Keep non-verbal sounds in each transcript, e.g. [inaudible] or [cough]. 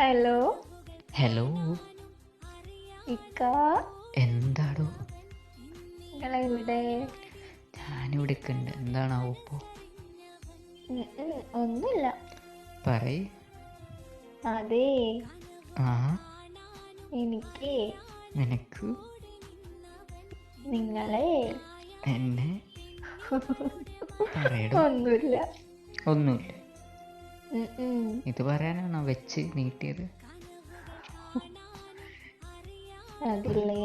Hello. Hello. ഇക്ക. എന്താടോ? നിങ്ങളെവിടെ? ഞാനിവിടെ ഉണ്ട് എന്താണാവോ ഉം, ഒന്നുമില്ല. പറയ്. അതെ. ആ. എനിക്ക്. നിനക്ക്? നിങ്ങളെ. എന്നെ? [laughs] പറയടോ. ഒന്നുമില്ല. ഒന്നുമില്ല. ഇത് പറയാനാണോ വെച്ച് നീട്ടിയത്? അതില്ലേ.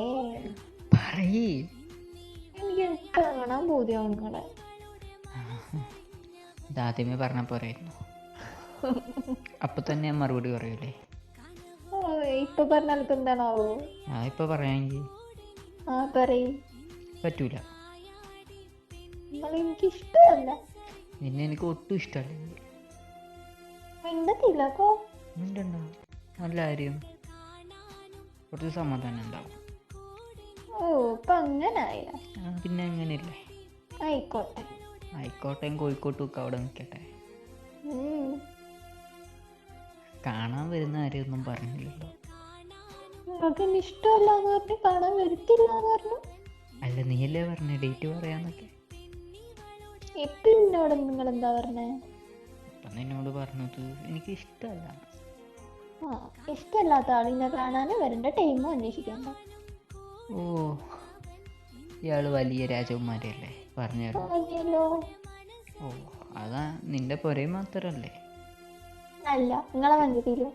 പറയ്. എനിക്ക് കാണാൻ പറഞ്ഞ പോരായിരുന്നു. അപ്പൊ തന്നെ ഞാൻ മറുപടി പറയൂലേ? ഇപ്പൊ പറഞ്ഞാൽ ഇപ്പൊ എന്താണാവോ? ഞാൻ ഇപ്പൊ പറയാമെങ്കിൽ ആ പറയും. പറ്റൂല. എനിക്ക് ഇഷ്ടമല്ല നിന്നെ എനിക്ക് ഒട്ടും ഇഷ്ടമല്ല. മിണ്ടത്തില്ല മിണ്ടണ്ട. നല്ല കാര്യം. കുറച്ച് സമാധാനം ഉണ്ടാവും. ഓ ഇപ്പൊ അങ്ങനായ? ആ, പിന്നെ അങ്ങനെയല്ലേ. ആയിക്കോട്ടെ. ആയിക്കോട്ടെ കോഴിക്കോട്ടും ഒക്കെ അവിടെ നിൽക്കട്ടെ. ഉം. കാണാൻ വരുന്ന ആരെയൊന്നും പറഞ്ഞില്ലല്ലോ. നിങ്ങൾക്ക് എന്നെ ഇഷ്ടമല്ല എന്ന് പറഞ്ഞു കാണാൻ വരത്തില്ല എന്ന് പറഞ്ഞു. അല്ല നീയല്ലേ പറഞ്ഞ? ഡേറ്റ് പറയാന്നൊക്കെ. ഇപ്പൊ എന്നോട് നിങ്ങൾ എന്താ പറഞ്ഞേ? അപ്പം എന്നോട് പറഞ്ഞത് എനിക്ക് ഇഷ്ടമല്ല ആ ഇഷ്ടമല്ലാത്ത ആളിനെ കാണാൻ വരേണ്ട ടൈമും അന്വേഷിക്കണ്ട. ഓ ഇയാൾ വലിയ രാജകുമാരിയല്ലേ? പറഞ്ഞു ഓ അതാ നിന്റെ പുരയും മാത്രല്ലേ? അല്ല നിങ്ങളെ മനസ്സിലോ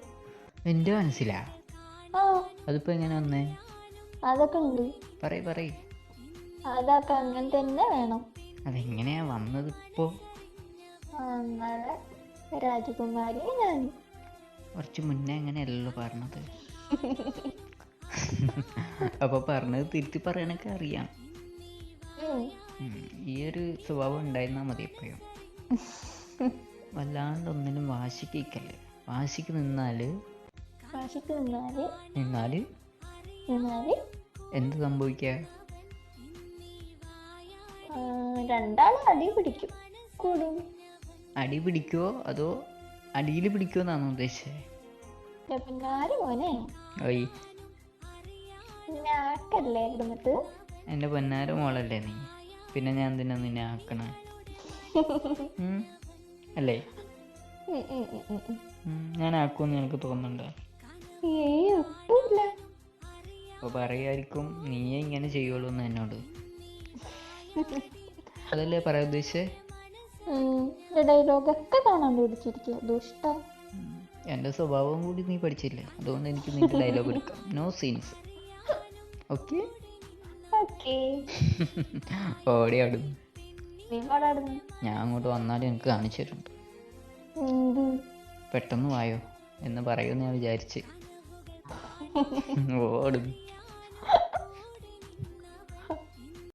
എന്റെ മനസ്സിലാ? ആ. അതിപ്പോൾ എങ്ങനെ വന്നേ? അതൊക്കെ ഉണ്ട്. പറയ പറയ. അതൊക്കെ അങ്ങനെ തന്നെ വേണം. അതെങ്ങനെയാ വന്നത് ഇപ്പോ? അങ്ങനെ രാജകുമാരി ഞാൻ. കുറച്ച് മുന്നേ അങ്ങനെയല്ലോ പറഞ്ഞത്. അപ്പൊ പറഞ്ഞത് തിരുത്തി പറയാനൊക്കെ അറിയാം. ഈ ഒരു സ്വഭാവം ഉണ്ടായിരുന്നാ മതി എപ്പോഴും. വല്ലാണ്ട് ഒന്നിനും വാശിക്ക് നിൽക്കല്ലേ വാശിക്ക് നിന്നാൽ? വാശിക്ക് നിന്നാൽ? നിന്നാൽ? നിന്നാൽ? എന്ത് സംഭവിക്ക? രണ്ടാളും അടി പിടിക്കും. കൂടും. അടി പിടിക്കോ അതോ അടിയിൽ പിടിക്കുമോ എന്നാണോ ഉദ്ദേശിച്ചത്? എന്റെ ഓയ്. എന്റെ പൊന്നാര മോളല്ലേ നീ? പിന്നെ ഞാൻ തന്നെ നിന്നെ ആക്കണ? [laughs] അല്ലേ? ഞാൻ ആക്കുമെന്ന് എനിക്ക് തോന്നുന്നുണ്ടോ? അപ്പൊ പറയായിരിക്കും നീയെ ഇങ്ങനെ ചെയ്യുള്ളൂ എന്ന് എന്നോട്. [laughs] അതല്ലേ പറയാ ഉദ്ദേശിച്ചേ? ഡയലോഗൊക്കെ കാണാൻ പഠിച്ചിരിക്കുക ദുഷ്ട. എന്റെ സ്വഭാവം കൂടി നീ പഠിച്ചില്ല? അതുകൊണ്ട് എനിക്ക് നിന്റെ ഡയലോഗ് എടുക്കാം. നോ സീൻസ് ഓക്കെ ഓക്കേ ഓടി നിങ്ങളടുന്ന് ഞാൻ അങ്ങോട്ട് വന്നാലും എനിക്ക് കാണിച്ചു തരുന്നുണ്ട് പെട്ടെന്ന് വായോ എന്ന് പറയുമെന്ന് ഞാൻ വിചാരിച്ച്. [laughs] ഓടുന്നു